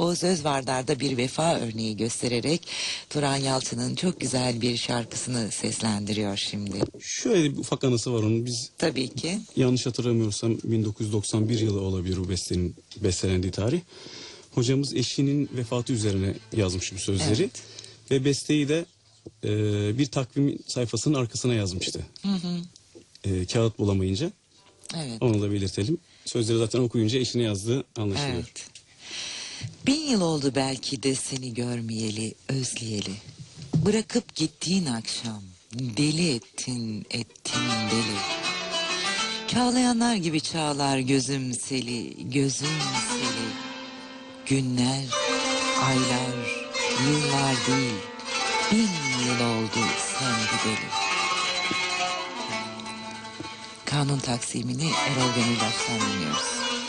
Oğuz Özvardar'da bir vefa örneği göstererek Turan Yalçın'ın çok güzel bir şarkısını seslendiriyor şimdi. Şöyle bir ufak anısı var onun. Biz Tabii ki. yanlış hatırlamıyorsam 1991 yılı olabilir bu bestenin bestelendiği tarih. Hocamız eşinin vefatı üzerine yazmış bu sözleri. Evet. Ve besteyi de e, bir takvim sayfasının arkasına yazmıştı. E, kağıt bulamayınca. Evet. Onu da belirtelim. Sözleri zaten okuyunca eşine yazdığı anlaşılıyor. Evet. Bin yıl oldu belki de seni görmeyeli, özleyeli. Bırakıp gittiğin akşam deli ettin, ettin deli. Çağlayanlar gibi çağlar gözüm seli, gözüm seli. Günler, aylar, yıllar değil, bin yıl oldu sen gideli. Kanun taksimini Erol Gönüldaş'tan dinliyoruz.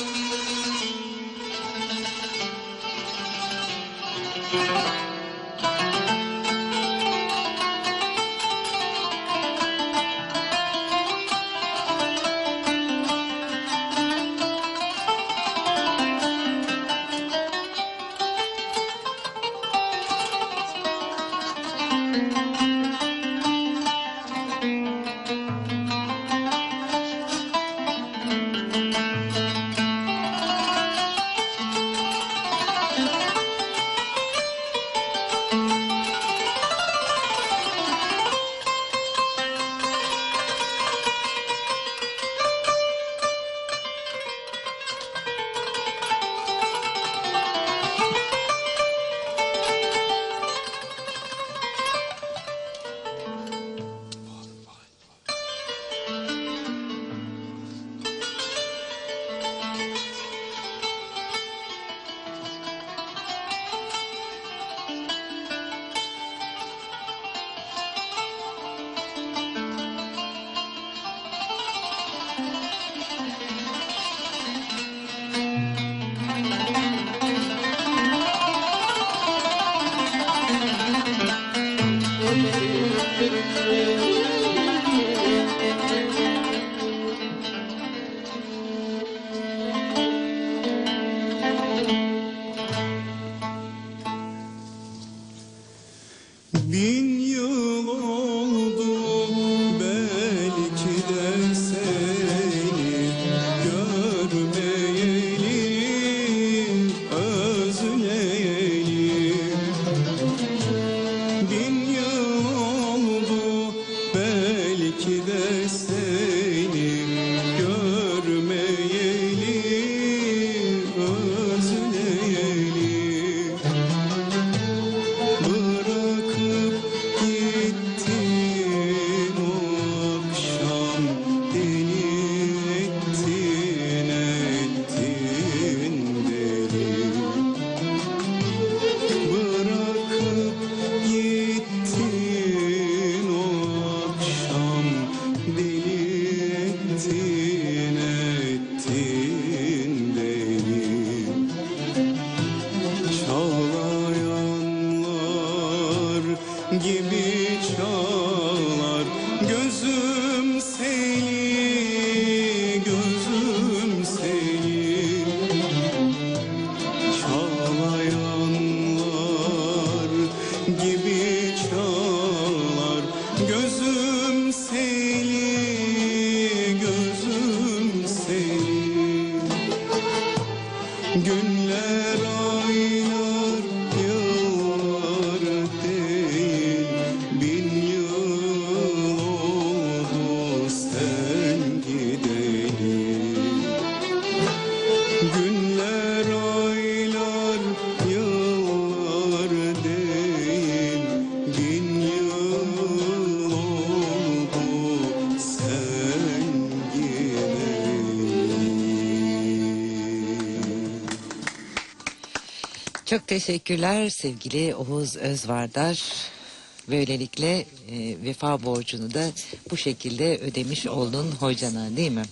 Bin yerinde gibi çağlar. Gözüm seni, gözüm seni. Çağlayanlar gibi çağlar. Gözüm seni, gözüm seni. Günler, Çok teşekkürler sevgili Oğuz Özvardar. Böylelikle e, vefa borcunu da bu şekilde ödemiş oldun hocana değil mi?